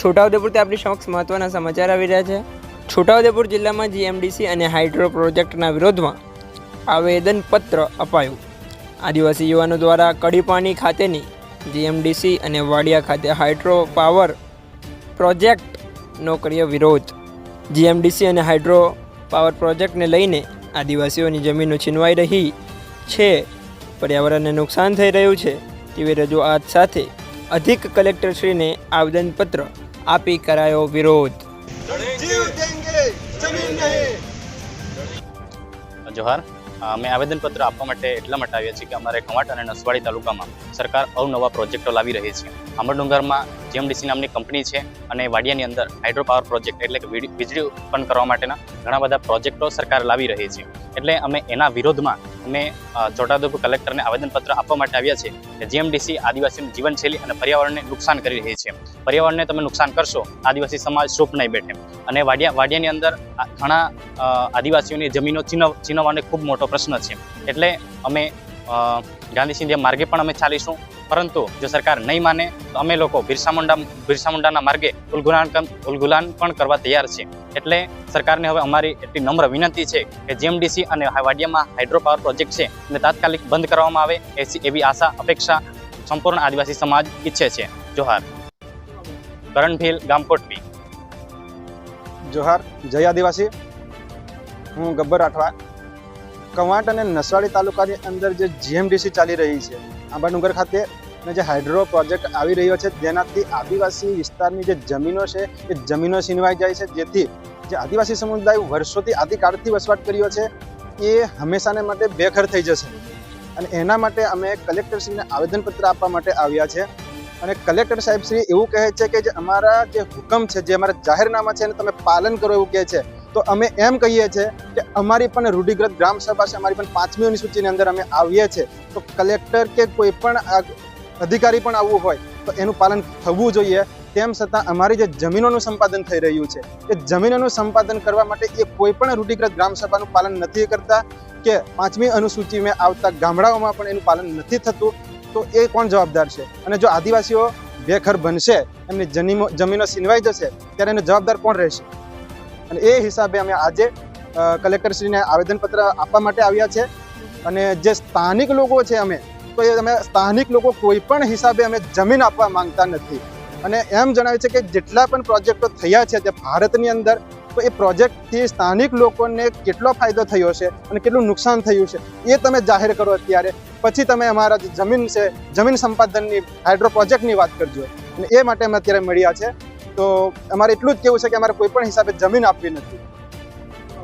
છોટાઉદેપુરથી આપણી સમક્ષ મહત્ત્વના સમાચાર આવી રહ્યા છે. છોટાઉદેપુર જિલ્લામાં જીએમડીસી અને હાઇડ્રો પ્રોજેક્ટના વિરોધમાં આવેદનપત્ર અપાયું. આદિવાસી યુવાનો દ્વારા કડીપાણી ખાતેની જીએમડીસી અને વાડિયા ખાતે હાઇડ્રો પાવર પ્રોજેક્ટનો કર્યો વિરોધ. જીએમડીસી અને હાઇડ્રો પાવર પ્રોજેક્ટને લઈને આદિવાસીઓની જમીનો છીનવાઈ રહી છે. પર્યાવરણને નુકસાન થઈ રહ્યું છે. તેવી રજૂઆત સાથે અધિક કલેક્ટરશ્રીને આવેદનપત્ર આપી કરાયો વિરોધ. જોહાર અમે આવેદનપત્ર આપવા માટે એટલા માટે આવ્યા છીએ કે અમારે કમાટ અને નસવાડી તાલુકામાં સરકાર અવનવા પ્રોજેક્ટો લાવી રહી છે. અમરડુંગરમાં જીએમડીસી નામની કંપની છે અને વાડિયાની અંદર હાઇડ્રો પાવર પ્રોજેક્ટ એટલે કે વીજળી ઉત્પન્ન કરવા માટેના ઘણા બધા પ્રોજેક્ટો સરકાર લાવી રહી છે. એટલે અમે એના વિરોધમાં અમે છોટાઉદેપુર કલેક્ટરને આવેદનપત્ર આપવા માટે આવ્યા છે કે જીએમડીસી આદિવાસીની જીવનશૈલી અને પર્યાવરણને નુકસાન કરી રહી છે. પર્યાવરણને તમે નુકસાન કરશો, આદિવાસી સમાજ ચૂપ નહીં બેઠે. અને વાડિયા, વાડિયાની અંદર ઘણા આદિવાસીઓની જમીનો છીનવ ચીનવવાનો ખૂબ મોટો પ્રશ્ન છે. એટલે અમે ગાંધી માર્ગે પણ અમે ચાલીશું, પરંતુ જો સરકાર નહીં માને, તો અમે લોકો બિરસા મુંડા બિરસા મુંડાના માર્ગે ઉલગુલાન ઉલગુલાન પણ કરવા તૈયાર છે. એટલે સરકારને હવે અમારી એટલી નમ્ર વિનંતી છે કે જીએમડીસી અને વાડિયામાં હાઇડ્રો પાવર પ્રોજેક્ટ છે એને તાત્કાલિક બંધ કરવામાં આવે એસી, એવી આશા, અપેક્ષા સંપૂર્ણ આદિવાસી સમાજ ઈચ્છે છે. જોહાર. કરણભીલ ગામકોટબી જોહાર, જય આદિવાસી. હું ગબ્બર રાઠવા. કવાંટ અને નસવાડી તાલુકાની અંદર જે જીએમડીસી ચાલી રહી છે આંબાડુંગર ખાતે અને જે હાઇડ્રો પ્રોજેક્ટ આવી રહ્યો છે, જેનાથી આદિવાસી વિસ્તારની જે જમીનો છે, એ જમીનો છીનવાઈ જાય છે. જેથી જે આદિવાસી સમુદાય વર્ષોથી આદિકાળથી વસવાટ કર્યો છે, એ હંમેશાને માટે બેઘર થઈ જશે. અને એના માટે અમે કલેક્ટરશ્રીને આવેદનપત્ર આપવા માટે આવ્યા છે. અને કલેક્ટર સાહેબ શ્રી એવું કહે છે કે જે અમારા જે હુકમ છે, જે અમારા જાહેરનામા છે, એને તમે પાલન કરો એવું કહે છે. તો અમે એમ કહીએ છીએ કે અમારી પણ રૂઢિગ્રત ગ્રામ સભા છે, અમારી પણ પાંચમીઓની સૂચિની અંદર અમે આવીએ છીએ. તો કલેક્ટર કે કોઈ પણ અધિકારી પણ આવવું હોય તો એનું પાલન થવું જોઈએ. તેમ છતાં અમારી જે જમીનોનું સંપાદન થઈ રહ્યું છે, એ જમીનોનું સંપાદન કરવા માટે એ કોઈ પણ રૂઢિગ્રત ગ્રામ પાલન નથી કરતા કે પાંચમી અનુસૂચિમાં આવતા ગામડાઓમાં પણ એનું પાલન નથી થતું, તો એ કોણ જવાબદાર છે? અને જો આદિવાસીઓ બેખર બનશે, એમની જમીનો જમીનો છીનવાઈ જશે, ત્યારે એનો જવાબદાર કોણ રહેશે? અને એ હિસાબે અમે આજે કલેક્ટરશ્રીને આવેદનપત્ર આપવા માટે આવ્યા છે. અને જે સ્થાનિક લોકો છે અમે એ અમે સ્થાનિક લોકો કોઈ પણ હિસાબે અમે જમીન આપવા માંગતા નથી. અને એમ જણાવે છે કે જેટલા પણ પ્રોજેક્ટો થયા છે તે ભારતની અંદર, તો એ પ્રોજેક્ટથી સ્થાનિક લોકોને કેટલો ફાયદો થયો છે અને કેટલું નુકસાન થયું છે, એ તમે જાહેર કરો અત્યારે. પછી તમે અમારા જે જમીન છે, જમીન સંપાદનની, હાઇડ્રો પ્રોજેક્ટની વાત કરજો. અને એ માટે અમે અત્યારે મળ્યા છે. તો અમારે એટલું જ કેવું છે કે અમારે કોઈ પણ હિસાબે જમીન આપવી નથી.